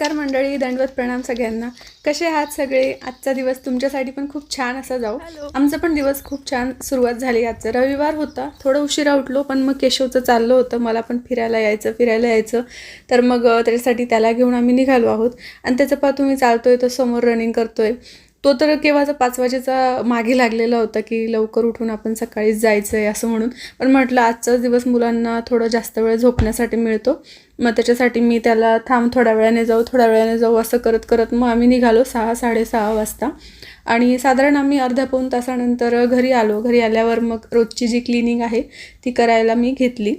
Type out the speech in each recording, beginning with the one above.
नमस्कार मंडळी दंडवत प्रणाम सगळ्यांना. कसे आहात सगळे? आजचा दिवस तुमच्यासाठी पण खूप छान असा जाऊ. आमचा पण दिवस खूप छान सुरुवात झाली आजचा. रविवार होता थोडं उशिरा उठलो पण मग केशवचं चाललं होतं. मला पण फिरायला यायचं फिरायला यायचं. तर मग त्याच्यासाठी त्याला घेऊन आम्ही निघालो आहोत. आणि त्याचं पा तुम्ही चालतोय तो समोर रनिंग करतोय. तो तर केव्हाचा पाच वाजेचा मागे लागलेला होता की लवकर उठून आपण सकाळीच जायचं आहे असं म्हणून. पण म्हटलं आजचाच दिवस मुलांना थोडं जास्त वेळ झोपण्यासाठी मिळतो. मग त्याच्यासाठी मी त्याला थांब थोड्या वेळाने जाऊ थोड्या वेळाने जाऊ असं करत करत मग आम्ही निघालो सहा साडेसहा वाजता. आणि साधारण आम्ही अर्ध्या पाऊण तासानंतर घरी आलो. घरी आल्यावर मग रोजची जी क्लिनिंग आहे ती करायला मी घेतली.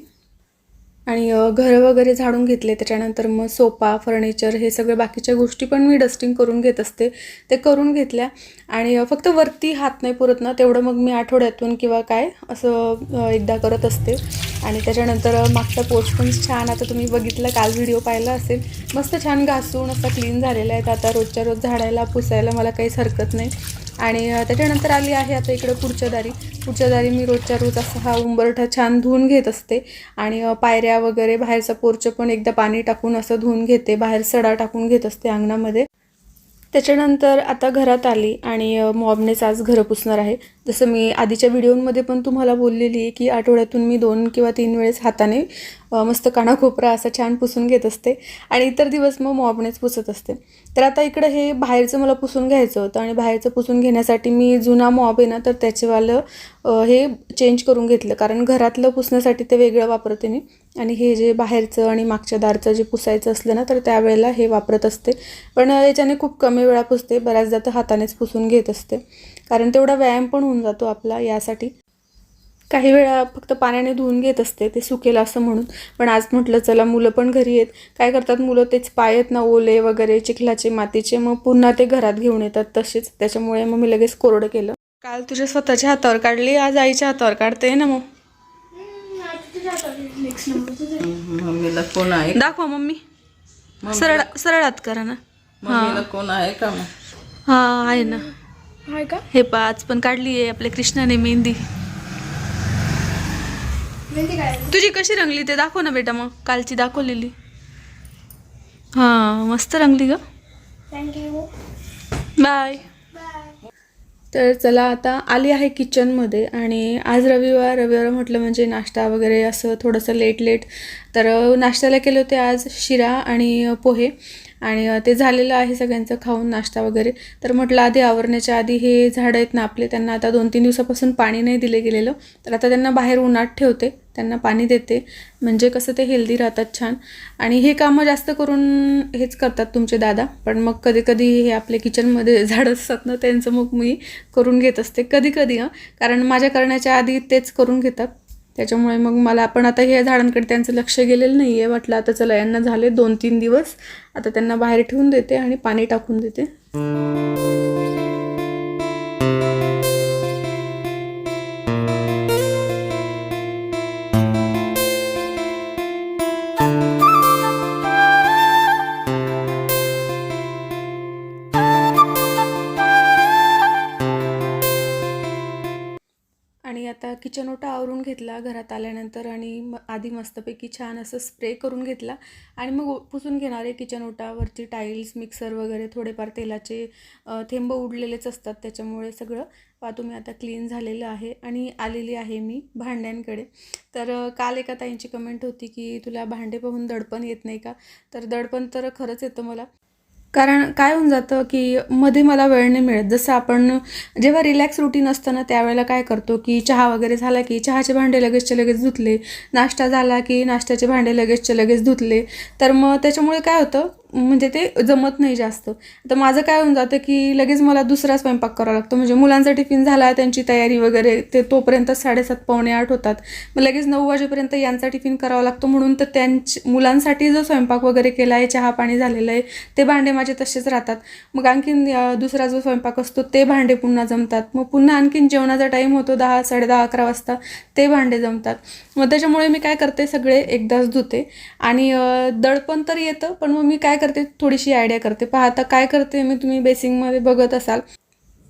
आणि घरं वगैरे झाडून घेतले त्याच्यानंतर मग सोफा फर्निचर हे सगळे बाकीच्या गोष्टी पण मी डस्टिंग करून घेत असते. ते करून घेतल्या आणि फक्त वरती हात नाही पुरत ना तेवढं मग मी आठवड्यातून किंवा काय असं एकदा करत असते. आणि त्याच्यानंतर मागचा पोस्ट पण छान आता तुम्ही बघितलं काल व्हिडिओ पाहिला असेल. मस्त छान घासून असा क्लीन झालेला आहे. आता रोजच्या रोज झाडायला पुसायला मला काहीच हरकत नाही. आणि त्याच्यानंतर आली आहे आता इकडं पुढच्या दारी. पुढच्या दारी मी रोजच्या रोज असा हा उंबरठा छान धुवून घेत असते. आणि पायऱ्या वगैरे बाहेरचा पोर्च पण एकदा पाणी टाकून असं धुवून घेते. बाहेर सडा टाकून घेत असते अंगणामध्ये. त्याच्यानंतर आता घरात आली आणि मॉबनेच आज घरं पुसणार आहे. जसं मी आधीच्या व्हिडिओमध्ये पण तुम्हाला बोललेली आहे की आठवड्यातून मी दोन किंवा तीन वेळेस हाताने मस्त कानाकोपरा असा छान पुसून घेत असते आणि इतर दिवस मग मॉबनेच पुसत असते. तर आता इकडं हे बाहेरचं मला पुसून घ्यायचं होतं आणि बाहेरचं पुसून घेण्यासाठी मी जुना मॉब आहे ना तर त्याचेवालं हे चेंज करून घेतलं. कारण घरातलं पुसण्यासाठी ते वेगळं वापरते मी. आणि हे जे बाहेरचं आणि मागच्या दारचं जे पुसायचं असलं ना तर त्यावेळेला हे वापरत असते. पण याच्याने खूप कमी वेळा पुसते बऱ्याचदा तर हातानेच पुसून घेत असते. कारण तेवढा व्यायाम पण होऊन जातो आपला यासाठी. काही वेळा फक्त पाण्याने धुवून घेत असते ते सुकेल असं म्हणून. पण आज म्हटलं चला मुलं पण घरी आहेत. काय करतात मुलं? तेच पाय आहेत ना ओले वगैरे चिखलाचे मातीचे. मग पुन्हा ते घरात घेऊन येतात तसेच. त्याच्यामुळे मग मी लगेच कोरडं केलं. काल तुझ्या स्वतःच्या हातावर काढली आज आईच्या हातावर काढते ना मग? मम्मीला कोण आहे? दाखवा मम्मी. सरळ सरळ हात करा ना. मम्मीला कोण आहे का मग? हा आहे ना. हे पाच पण काढली आहे आपल्या कृष्णाने मेहंदी. तुझी कशी रंगली ते दाखव ना बेटा मग कालची दाखवलेली. हा मस्त रंगली ग. बाय तर चला आता आली आहे किचनमध्ये आणि आज रविवार रविवार म्हटलं म्हणजे नाश्ता वगैरे असं थोडंसं लेट लेट तर नाश्त्याला केले होते आज शिरा आणि पोहे. आणि ते झालेलं आहे सगळ्यांचं खाऊन नाश्ता वगैरे. तर म्हटलं आधी आवरण्याच्या आधी हे झाडं आहेत ना आपले त्यांना आता दोन तीन दिवसापासून पाणी नाही दिले गेलेलं. तर आता त्यांना बाहेर उन्हात ठेवते त्यांना पाणी देते. म्हणजे कसं ते हेल्दी राहतात छान. आणि हे कामं जास्त करून हेच करतात तुमचे दादा. पण मग कधी कधी हे आपले किचनमध्ये झाडं असतात ना त्यांचं मग मी करून घेत असते कधी कधी हां. कारण माझ्या करण्याच्या आधी तेच करून घेतात. त्याच्यामुळे मग मला पण आता ह्या झाडांकडे त्यांचं लक्ष गेलेलं नाही आहे म्हटलं आता चला यांना झाले दोन तीन दिवस. आता त्यांना बाहेर ठेवून देते आणि पाणी टाकून देते. आवरून घेतला घरात आल्यानंतर आणि म आधी मस्तपैकी छान असं स्प्रे करून घेतला. आणि मग पुसून घेणार आहे किचन ओटावरची टाईल्स मिक्सर वगैरे थोडेफार तेलाचे थेंब उडलेलेच असतात. त्याच्यामुळे सगळं पहा तुम्ही आता क्लीन झालेलं आहे आणि आलेली आहे मी भांड्यांकडे. तर काल एका ताईंची कमेंट होती की तुला भांडे पाहून दडपण येत नाही का? तर दडपण तर खरंच येतं मला. कारण काय होऊन जातं की मध्ये मला वेळ नाही मिळत. जसं आपण जेव्हा रिलॅक्स रुटीन असतं ना त्यावेळेला काय करतो की चहा वगैरे झाला की चहाचे भांडे लगेचच्या लगेच धुतले. नाश्ता झाला की नाश्त्याचे भांडे लगेचच्या लगेच धुतले. तर मग त्याच्यामुळे काय होतं म्हणजे ते जमत नाही जास्त. तर माझं काय होऊन जातं की लगेच मला दुसरा स्वयंपाक करावा लागतो. म्हणजे मुलांचा टिफिन झाला त्यांची तयारी वगैरे ते तोपर्यंत साडेसात पावणे आठ होतात. मग लगेच नऊ वाजेपर्यंत यांचा टिफिन करावा लागतो. म्हणून तर त्यांच मुलांसाठी जो स्वयंपाक वगैरे केला आहे चहा पाणी झालेलं आहे ते भांडे माझे तसेच राहतात. मग आणखीन दुसरा जो स्वयंपाक असतो ते भांडे पुन्हा जमतात. मग पुन्हा आणखीन जेवणाचा टाईम होतो दहा साडेदहा अकरा वाजता ते भांडे जमतात. मग त्याच्यामुळे मी काय करते सगळे एकदाच धुते. आणि दडपण तर येतं पण मग मी काय करते थोडीशी आयडिया करते. पहा आता काय करते मी तुम्ही बेसिंगमध्ये बघत असाल.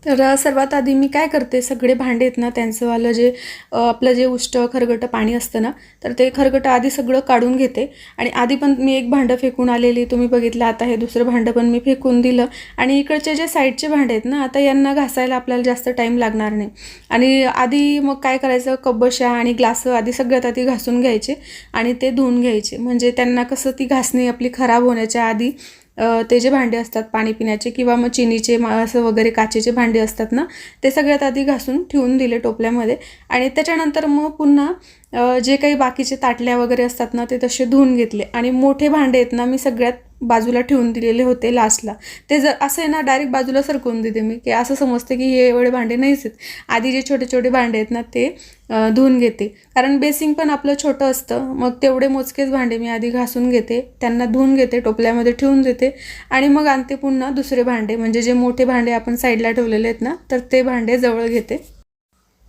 तर सर्वात आधी मी काय करते सगळे भांडे आहेत ना त्यांचंवालं जे आपलं जे उष्ट खरगटं पाणी असतं ना तर ते खरगटं आधी सगळं काढून घेते. आणि आधी पण मी एक भांडं फेकून आलेली तुम्ही बघितलं आता हे दुसरं भांडं पण मी फेकून दिलं. आणि इकडचे जे साईडचे भांडे आहेत ना आता यांना घासायला आपल्याला जास्त टाईम लागणार नाही. आणि आधी मग काय करायचं कब्बशा आणि ग्लास आधी सगळ्यात आधी घासून घ्यायचे आणि ते धुवून घ्यायचे. म्हणजे त्यांना कसं ती घासणी आपली खराब होण्याच्या आधी ते जे भांडे असतात पाणी पिण्याचे किंवा मग चिनीचे असं वगैरे काचेचे भांडे असतात ना ते सगळ्यात आधी घासून ठेवून दिले टोपल्यामध्ये आणि त्याच्यानंतर मग पुन्हा जे काही बाकीचे ताटल्या वगैरे असतात ना ते तसे धुवून घेतले आणि मोठे भांडे आहेत ना मी सगळ्यात बाजूला ठेवून दिलेले होते लास्टला ते जर असं आहे ना डायरेक्ट बाजूला सरकवून देते मी की असं समजते की हे एवढे भांडे नाहीच आहेत. आधी जे छोटे छोटे भांडे आहेत ना ते धुवून घेते. कारण बेसिंग पण आपलं छोटं असतं. मग तेवढे मोजकेच भांडे मी आधी घासून घेते त्यांना धुवून घेते टोपल्यामध्ये ठेवून देते. आणि मग आणते पुन्हा दुसरे भांडे. म्हणजे जे मोठे भांडे आपण साईडला ठेवलेले आहेत ना तर ते भांडे जवळ घेते.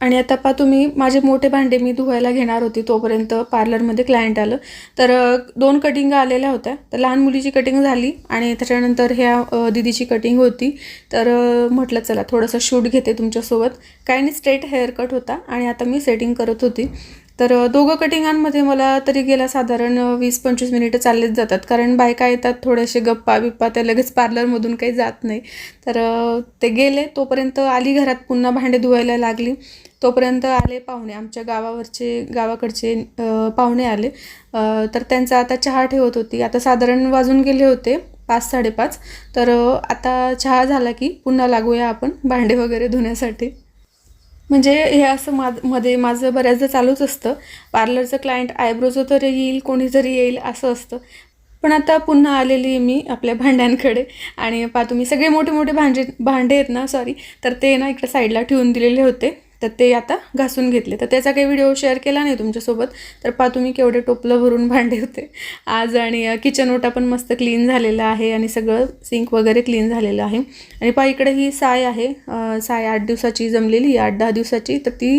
आणि आता पा तुम्ही माझे मोठे भांडे मी धुवायला घेणार होती तोपर्यंत पार्लरमध्ये क्लायंट आलं. तर दोन कटिंग आलेल्या होत्या. तर लहान मुलीची कटिंग झाली आणि त्याच्यानंतर ह्या दिदीची कटिंग होती. तर म्हटलं चला थोडंसं शूट घेते तुमच्यासोबत. काही नाही स्ट्रेट हेअर कट होता आणि आता मी सेटिंग करत होती. तर दोघं कटिंगांमध्ये मला तरी गेला साधारण वीस पंचवीस मिनिटं चाललेच जातात. कारण बायका येतात थोडेसे गप्पा बिप्पा त्या लगेच पार्लरमधून काही जात नाही. तर ते गेले. तोपर्यंत आली घरात पुन्हा भांडे धुवायला लागली. तोपर्यंत आले पाहुणे. आमच्या गावावरचे गावाकडचे पाहुणे आले. तर त्यांचा आता चहा ठेवत होती. आता साधारण वाजून गेले होते पाच साडेपाच. तर आता चहा झाला की पुन्हा लागूया आपण भांडे वगैरे धुण्यासाठी. म्हणजे हे असं मा मध्ये माझं बऱ्याचदा चालूच असतं. पार्लरचं क्लायंट आयब्रोचं तर येईल कोणी जरी येईल असं असतं. पण आता पुन्हा आलेली आहे मी आपल्या भांड्यांकडे. आणि पा तुम्ही सगळे मोठे मोठे भांडे भांडे आहेत ना सॉरी तर ते ना इकडे साईडला ठेवून दिलेले होते. तर ते आता घासून घेतले. तर त्याचा काही व्हिडिओ शेअर केला नाही तुमच्यासोबत. तर पा तुम्ही केवढे टोपलं भरून भांडे होते. आज आणि किचन ओटा पण मस्त क्लीन झालेला आहे आणि सगळं सिंक वगैरे क्लीन झालेलं आहे. आणि पा इकडे ही साय आहे. साय आठ दिवसाची जमलेली आठ दहा दिवसाची. तर ती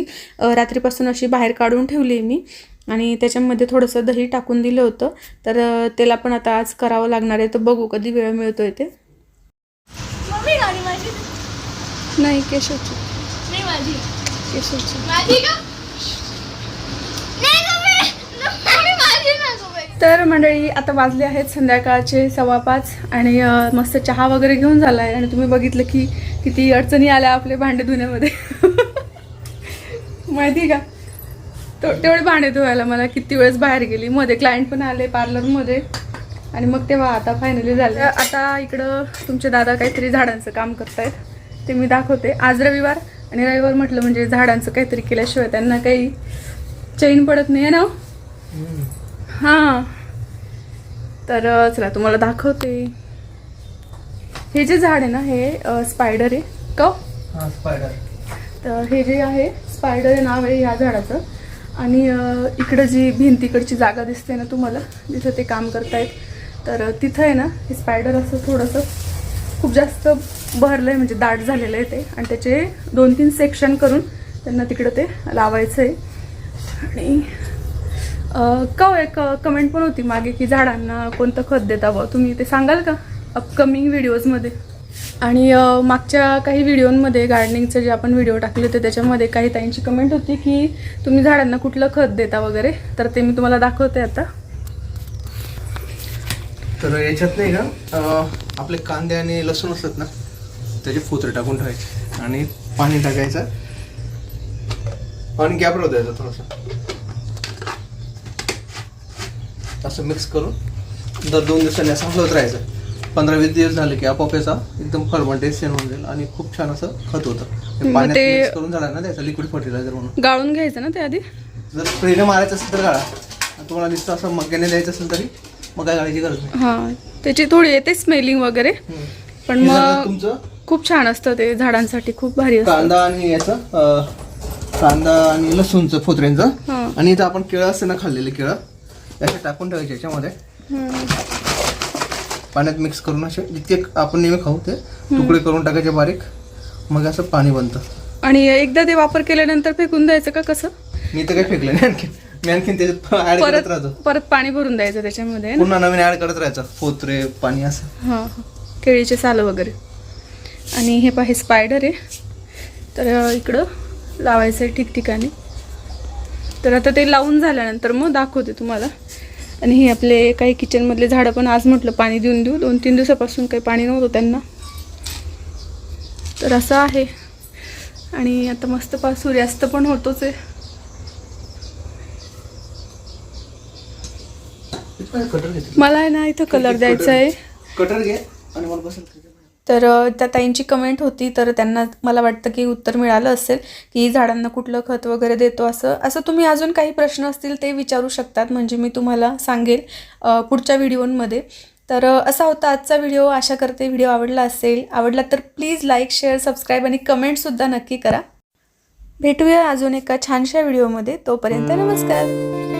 रात्रीपासून अशी बाहेर काढून ठेवली आहे मी. आणि त्याच्यामध्ये थोडंसं दही टाकून दिलं होतं. तर त्याला पण आता आज करावं लागणार आहे. तर बघू कधी वेळ मिळतोय ते. नाही केशवची. नाही माझी. तर मंडळी आता वाजले आहेत संध्याकाळचे सव्वा पाच आणि मस्त चहा वगैरे घेऊन झाला आहे आणि तुम्ही बघितलं की किती अडचणी आल्या आपले भांडे धुण्यामध्ये. माहिती का? तो तेवढे भांडे धुवायला मला किती वेळेस बाहेर गेली. मध्ये क्लायंट पण आले पार्लरमध्ये आणि मग तेव्हा आता फायनली झालं. आता इकडं तुमचे दादा काहीतरी झाडांचं काम करतायत ते मी दाखवते. आज रविवार आणि रविवार म्हटलं म्हणजे झाडांचं काहीतरी केल्याशिवाय त्यांना काही चैन पडत नाही ना? हो? तर चला तुम्हाला दाखवते. हे जे झाड आहे ना हे स्पायडर आहे. का? स्पायडर तर हे जे आहे स्पायडर हे नाव आहे ह्या झाडाचं. आणि इकडं जी भिंतीकडची जागा दिसते ना तुम्हाला जिथं ते काम करतायत तर तिथं आहे ना हे स्पायडर असं थोडंसं खूप जास्त भरलं आहे म्हणजे दाट झालेलं आहे ते. आणि त्याचे दोन तीन सेक्शन करून त्यांना तिकडं ते लावायचं आहे आणि का हो एक कमेंट पण होती मागे की झाडांना कोणतं खत देता बुवा तुम्ही ते सांगाल का अपकमिंग व्हिडिओजमध्ये आणि मागच्या काही व्हिडिओमध्ये गार्डनिंगचे जे आपण व्हिडिओ टाकले होते त्याच्यामध्ये काही ताईंची कमेंट होती की तुम्ही झाडांना कुठलं खत देता वगैरे? तर ते मी तुम्हाला दाखवते आता. तर याच्यात नाही का आपले कांदे आणि लसूण असतात ना त्याचे फोतरे टाकून ठेवायचे आणि पाणी टाकायचं. आणि गॅप राहू द्यायचं थोडंसं. असं मिक्स करून दर दोन दिवसांनी असं हलवत राहायचं. पंधरा वीस दिवस झाले की आपोआप याचा एकदम फर्मंटेशन होऊन जाईल आणि खूप छान असं खत होतं. पाण्यात मिक्स करून झालं ना त्याचं लिक्विड फर्टिलायझर म्हणून. गाळून घ्यायचं ना ते आधी? जर स्प्रेने मारायचं असेल तर गाळा. तुम्हाला नुसतं असं मग्याने द्यायचं असेल तरी मग काय गाळायची गरज नाही. हां त्याची थोडी येते स्मेलिंग वगैरे. हम्म. पण हे मग तुमचं? खूप छान असतं ते झाडांसाठी खूप भारी असतं. कांदा आणि याचं अं, कांदा आणि लसूणचं फोतऱ्यांचं हां. आणि इथं आपण केळं असते ना खाल्लेले केळं. त्याचे टाकून ठेवायचे याच्यामध्ये. हम्म. पाण्यात मिक्स करून असे जितके आपण नेहमी खाऊ ते तुकडे करून टाकायचे बारीक. मग असं पाणी बनतं. आणि एकदा ते वापर केल्यानंतर फेकून द्यायचं का कसं? मी तर काही फेकलं नाही आणखी. मी आणखीन त्याच्यात ऍड करत परत राहतो. परत पाणी भरून द्यायचं त्याच्यामध्ये ना? पुन्हा नवीन ऍड करत राहायचं. फोतरे पाणी असं. हां हां. केळीचे सालं वगैरे. आणि हे पहा हे स्पायडर आहे. तर अ, इकडं लावायचं आहे ठिकठिकाणी. तर आता ते लावून झाल्यानंतर मग दाखवते तुम्हाला. आणि हे आपले काही किचनमधले झाडं पण आज म्हटलं पाणी देऊन देऊ. दोन तीन दिवसापासून काही पाणी नव्हतं त्यांना. तर असं आहे. आणि आता मस्त पा सूर्यास्त पण होतोच आहे. कटर मला आहे ना इथं कलर द्यायचा आहे. कटर घे आणि मला बसेल तर त्या ताईंची कमेंट होती तर त्यांना मला वाटतं की उत्तर मिळालं असेल की झाडांना कुठलं खत वगैरे देतो असं. असं तुम्ही अजून काही प्रश्न असतील ते विचारू शकतात म्हणजे मी तुम्हाला सांगेल पुढच्या व्हिडिओमध्ये. तर असा होता आजचा व्हिडिओ. आशा करते व्हिडिओ आवडला असेल. आवडला तर प्लीज लाईक शेअर सबस्क्राईब आणि कमेंटसुद्धा नक्की करा. भेटूया अजून एका छानशा व्हिडिओमध्ये. तोपर्यंत नमस्कार.